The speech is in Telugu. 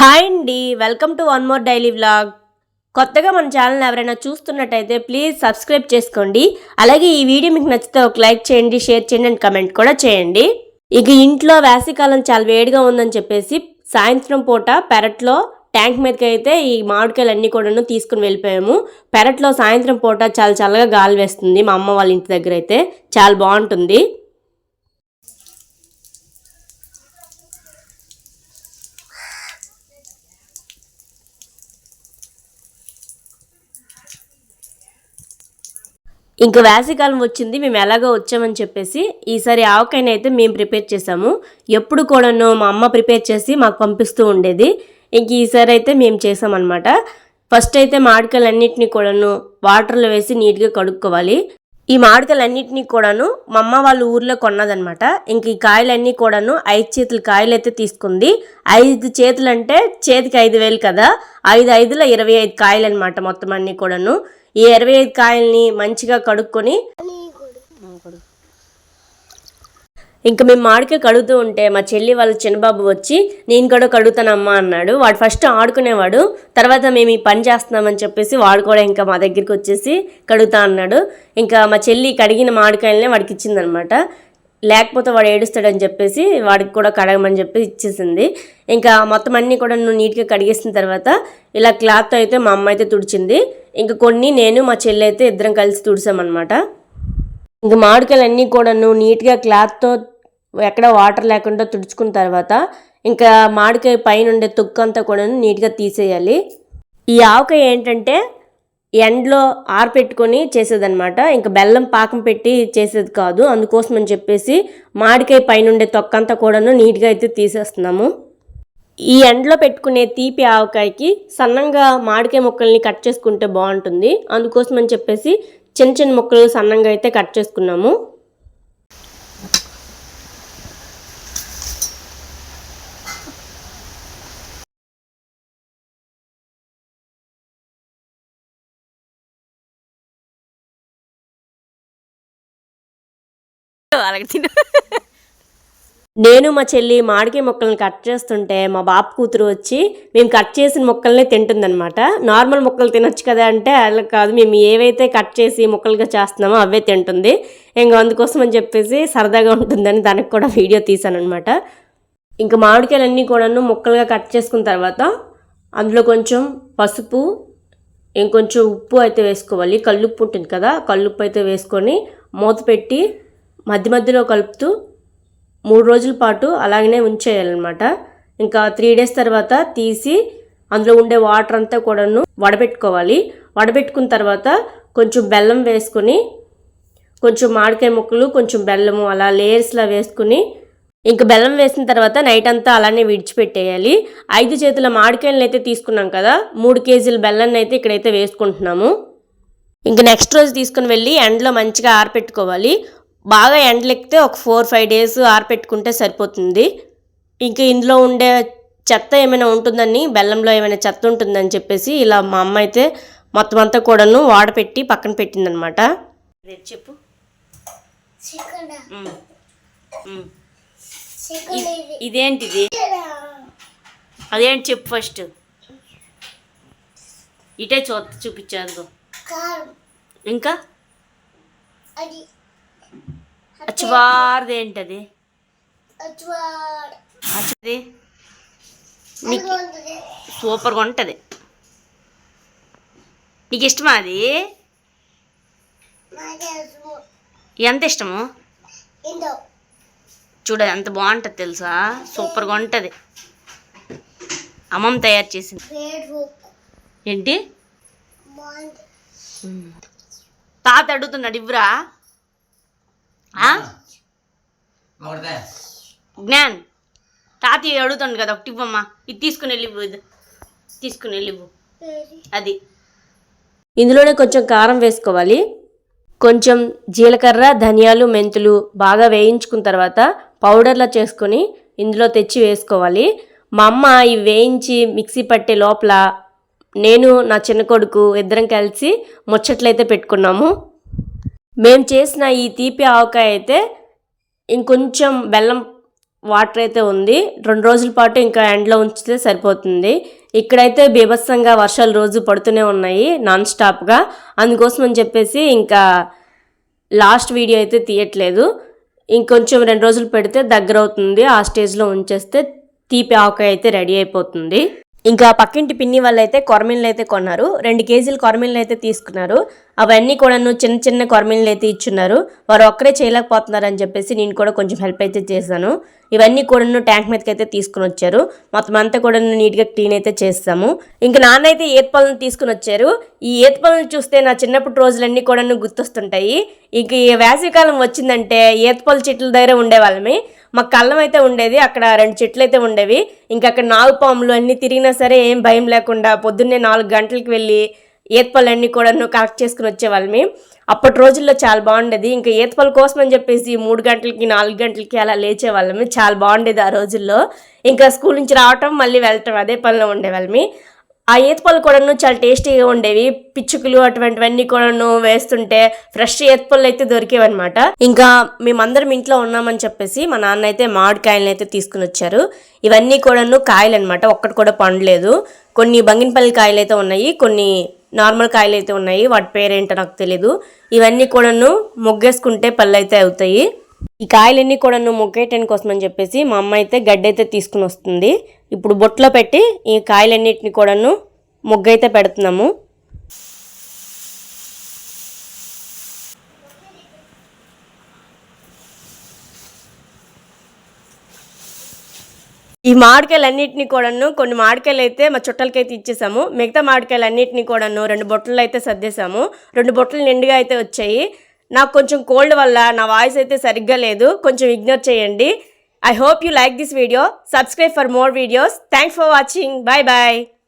హాయ్ అండి welcome to one more daily vlog. కొత్తగా మన ఛానల్ ఎవరైనా చూస్తున్నట్టయితే ప్లీజ్ సబ్స్క్రైబ్ చేసుకోండి. అలాగే ఈ వీడియో మీకు నచ్చితే ఒక లైక్ చేయండి షేర్ చేయండి అండ్ కమెంట్ కూడా చేయండి. ఇక ఇంట్లో వేసవికాలం చాలా వేడిగా ఉందని చెప్పేసి సాయంత్రం పూట పెరట్లో ట్యాంక్ మీదకి అయితే ఈ మామిడికాయలు అన్నీ కూడాను తీసుకుని వెళ్ళిపోయాము. పెరట్లో సాయంత్రం పూట చాలా చల్లగా గాలి వేస్తుంది మా అమ్మ వాళ్ళ ఇంటి దగ్గర అయితే. చాలా బాగుంటుంది. ఇంకా వేసవికాలం వచ్చింది మేము ఎలాగో వచ్చామని చెప్పేసి ఈసారి ఆవకాయని అయితే మేము ప్రిపేర్ చేసాము ఎప్పుడు కూడాను మా అమ్మ ప్రిపేర్ చేసి మాకు పంపిస్తూ ఉండేది. ఇంక ఈసారి అయితే మేము చేసామన్నమాట ఫస్ట్ అయితే మామిడికాయలు కూడాను వాటర్లో వేసి నీట్గా కడుక్కోవాలి. ఈ మామిడికాయలు అన్నిటినీ కూడాను మా అమ్మ వాళ్ళ ఊర్లో కొన్నదనమాట ఇంక ఈ కాయలన్నీ కూడాను ఐదు చేతుల కాయలు అయితే తీసుకుంది. ఐదు చేతులు అంటే చేతికి ఐదు వేలు కదా. ఐదు ఐదులో ఇరవై ఐదు కాయలు అనమాట మొత్తం అన్నీ కూడాను. ఈ ఇరవై ఐదు కాయల్ని మంచిగా కడుక్కొని ఇంకా మేము మాడికాయ కడుగుతూ ఉంటే మా చెల్లి వాళ్ళ చిన్నబాబు వచ్చి నేను కూడా కడుగుతానమ్మా అన్నాడు. వాడు ఫస్ట్ ఆడుకునేవాడు. తర్వాత మేము ఈ పని చేస్తున్నామని చెప్పేసి వాడు కూడా ఇంకా మా దగ్గరికి వచ్చేసి కడుగుతా అన్నాడు. ఇంకా మా చెల్లి కడిగిన మామిడికాయలనే వాడికి ఇచ్చిందనమాట. లేకపోతే వాడు ఏడుస్తాడని చెప్పేసి వాడికి కూడా కడగమని చెప్పి ఇచ్చేసింది. ఇంకా మొత్తం అన్నీ కూడా నువ్వు నీట్గా కడిగేసిన తర్వాత ఇలా క్లాత్ అయితే మా అమ్మ అయితే తుడిచింది. ఇంక కొన్ని నేను మా చెల్లి అయితే ఇద్దరం కలిసి తుడిసామన్నమాట. ఇంక మామిడికాయలు అన్నీ కూడాను నీట్గా క్లాత్తో ఎక్కడ వాటర్ లేకుండా తుడుచుకున్న తర్వాత ఇంకా మామిడికాయ పైన ఉండే తొక్కు అంతా కూడాను నీట్గా తీసేయాలి. ఈ ఆవకాయ ఏంటంటే ఎండలో ఆరపెట్టుకొని చేసేదన్నమాట. ఇంకా బెల్లం పాకం పెట్టి చేసేది కాదు. అందుకోసం అని చెప్పేసి మామిడికాయ పైన ఉండే తొక్కంతా కూడాను నీట్గా అయితే తీసేస్తున్నాము. ఈ ఎండలో పెట్టుకునే తీపి ఆవకాయకి సన్నంగా మామిడికాయ ముక్కల్ని కట్ చేసుకుంటే బాగుంటుంది. అందుకోసం అని చెప్పేసి చిన్న చిన్న ముక్కలు సన్నంగా అయితే కట్ చేసుకున్నాము. అలాగే నేను మా చెల్లి మామిడికాయ ముక్కల్ని కట్ చేస్తుంటే మా బాబు కూతురు వచ్చి మేము కట్ చేసిన ముక్కల్ని తింటుందన్నమాట. నార్మల్ ముక్కలు తినొచ్చు కదా అంటే అలా కాదు. మేము ఏవైతే కట్ చేసి ముక్కలుగా చేస్తున్నామో అవే తింటుంది. ఇంకా అందుకోసం అని చెప్పేసి సరదాగా ఉంటుందని దానికి కూడా వీడియో తీశానమాట ఇంకా మామిడికాయలన్నీ కూడాను ముక్కలుగా కట్ చేసుకున్న తర్వాత అందులో కొంచెం పసుపు ఇంకొంచెం ఉప్పు అయితే వేసుకోవాలి. కల్లుప్పు ఉంటుంది కదా కల్లుప్పు అయితే వేసుకొని మూత పెట్టి మధ్య మధ్యలో కలుపుతూ మూడు రోజుల పాటు అలాగనే ఉంచేయాలన్నమాట. ఇంకా త్రీ డేస్ తర్వాత తీసి అందులో ఉండే వాటర్ అంతా కూడాను వడబెట్టుకోవాలి. వడబెట్టుకున్న తర్వాత కొంచెం బెల్లం వేసుకొని కొంచెం మామిడికాయ ముక్కలు కొంచెం బెల్లము అలా లేయర్స్లా వేసుకుని ఇంకా బెల్లం వేసిన తర్వాత నైట్ అంతా అలానే విడిచిపెట్టేయాలి. ఐదు చేతుల మామిడికాయలను అయితే తీసుకున్నాం కదా మూడు కేజీల బెల్లాన్ని అయితే ఇక్కడైతే వేసుకుంటున్నాము. ఇంకా నెక్స్ట్ రోజు తీసుకుని వెళ్ళి ఎండలో మంచిగా ఆరపెట్టుకోవాలి. బాగా ఎండలెక్కితే ఒక ఫోర్ ఫైవ్ డేస్ ఆరపెట్టుకుంటే సరిపోతుంది. ఇంకా ఇందులో ఉండే చెత్త ఏమైనా ఉంటుందని బెల్లంలో ఏమైనా చెత్త ఉంటుందని చెప్పేసి ఇలా మా అమ్మ అయితే మొత్తం అంతా కూడాను వాడపెట్టి పక్కన పెట్టిందనమాట. చెప్పు. ఇదేంటిది? అదేంటి చెప్పు ఫస్ట్. ఇటే చూ చూపించారు ఇంకా? అది. అచ్చవారిది ఏంటది? అచ్చది? ఉంటుంది సూపర్గా ఉంటుంది. నీకు ఇష్టమా అది? నాకే ఎంత ఇష్టము? చూడ ఎంత బాగుంటుంది తెలుసా? సూపర్గా ఉంటుంది. అమ్మమ్మ తయారు చేసింది. ఏంటి? తాత అడుగుతున్నాడు ఇవ్వరా. జ్ఞాన్ తాతయ్య అడుగుతాడు కదా ఒకటి ఇవ్వమ్మా. ఇది తీసుకుని వెళ్ళివ్వు ఇది తీసుకుని వేడి అది. ఇందులోనే కొంచెం కారం వేసుకోవాలి. కొంచెం జీలకర్ర ధనియాలు మెంతులు బాగా వేయించుకున్న తర్వాత పౌడర్లా చేసుకొని ఇందులో తెచ్చి వేసుకోవాలి. మా అమ్మ ఇవి వేయించి మిక్సీ పట్టే లోపల నేను నా చిన్న కొడుకు ఇద్దరం కలిసి ముచ్చట్లయితే పెట్టుకున్నాము. మేము చేసిన ఈ తీపి ఆవకాయ అయితే ఇంకొంచెం బెల్లం వాటర్ అయితే ఉంది. రెండు రోజుల పాటు ఇంకా ఎండలో ఉంచితే సరిపోతుంది. ఇక్కడైతే బీభత్సంగా వర్షాలు రోజు పడుతూనే ఉన్నాయి నాన్ స్టాప్గా. అందుకోసం అని చెప్పేసి ఇంకా లాస్ట్ వీడియో అయితే తీయట్లేదు. ఇంకొంచెం రెండు రోజులు పెడితే దగ్గర అవుతుంది ఆ స్టేజ్లో ఉంచేస్తే తీపి ఆవకాయ అయితే రెడీ అయిపోతుంది. ఇంకా పక్కింటి పిన్ని వాళ్ళు అయితే కొరమిన్లు అయితే కొన్నారు. రెండు కేజీలు కొరమిన్లు అయితే తీసుకున్నారు. అవన్నీ కూడాను చిన్న చిన్న కొరమిన్లు అయితే ఇచ్చున్నారు. వారు ఒక్కరే చేయలేకపోతున్నారు అని చెప్పేసి నేను కూడా కొంచెం హెల్ప్ అయితే చేశాను. ఇవన్నీ కూడాను ట్యాంక్ మీదకి అయితే తీసుకుని వచ్చారు. మొత్తం అంతా కూడా నీట్గా క్లీన్ అయితే చేస్తాము. ఇంకా నాన్న అయితే ఈత పళ్ళను తీసుకుని వచ్చారు. ఈ ఈత పళ్ళను చూస్తే నా చిన్నప్పటి రోజులన్నీ కూడాను గుర్తొస్తుంటాయి. ఇంక ఈ వేసవికాలం వచ్చిందంటే ఈత చెట్ల దగ్గర ఉండేవాళ్ళమే. మాకు కళ్ళం అయితే ఉండేది అక్కడ రెండు చెట్లు అయితే ఉండేవి. ఇంకా అక్కడ నాగు పాములు అన్నీ తిరిగినా సరే ఏం భయం లేకుండా పొద్దున్నే నాలుగు గంటలకు వెళ్ళి ఈతపళ్ళన్నీ కూడా కలెక్ట్ చేసుకుని వచ్చేవాళ్ళమి. అప్పటి రోజుల్లో చాలా బాగుండేది. ఇంకా ఈతపళ్ళ కోసం అని చెప్పేసి మూడు గంటలకి నాలుగు గంటలకి అలా లేచేవాళ్ళమి. చాలా బాగుండేది ఆ రోజుల్లో. ఇంకా స్కూల్ నుంచి రావటం మళ్ళీ వెళ్ళటం అదే పనిలో ఉండేవాళ్ళమి. ఆ ఈతపళ్ళు కూడాను చాలా టేస్టీగా ఉండేవి. పిచ్చుకలు అటువంటివన్నీ కూడాను వేస్తుంటే ఫ్రెష్ ఈతపళ్ళు అయితే దొరికేవన్నమాట. ఇంకా మేమందరం ఇంట్లో ఉన్నామని చెప్పేసి మా నాన్న అయితే మామిడికాయలను అయితే తీసుకుని వచ్చారు. ఇవన్నీ కూడాను కాయలు అనమాట ఒక్కటి కూడా పండలేదు. కొన్ని బంగినపల్లి కాయలు అయితే ఉన్నాయి. కొన్ని నార్మల్ కాయలు అయితే ఉన్నాయి. వాటి పేరేంటో నాకు తెలీదు. ఇవన్నీ కూడాను మొగ్గేసుకుంటే పళ్ళు అయితే అవుతాయి. ఈ కాయలన్నీ కూడాను నువ్వు కోసం అని చెప్పేసి మా అమ్మ అయితే గడ్డి అయితే తీసుకుని వస్తుంది. ఇప్పుడు బొట్లో పెట్టి ఈ కాయలన్నిటిని కూడాను ముగ్గైతే పెడుతున్నాము. ఈ మామిడికాయలన్నింటినీ కూడాను కొన్ని మామిడికాయలు అయితే మా చుట్టాలకైతే ఇచ్చేసాము. మిగతా మామిడికాయలన్నింటినీ కూడాను రెండు బొట్టలు అయితే సర్దేశాము. రెండు బొట్టలు నిండుగా అయితే వచ్చాయి. నాకు కొంచెం కోల్డ్ వల్ల నా వాయిస్ అయితే సరిగ్గా లేదు. కొంచెం ఇగ్నోర్ చేయండి. I hope you like this video. Subscribe for more videos. Thanks for watching. Bye bye.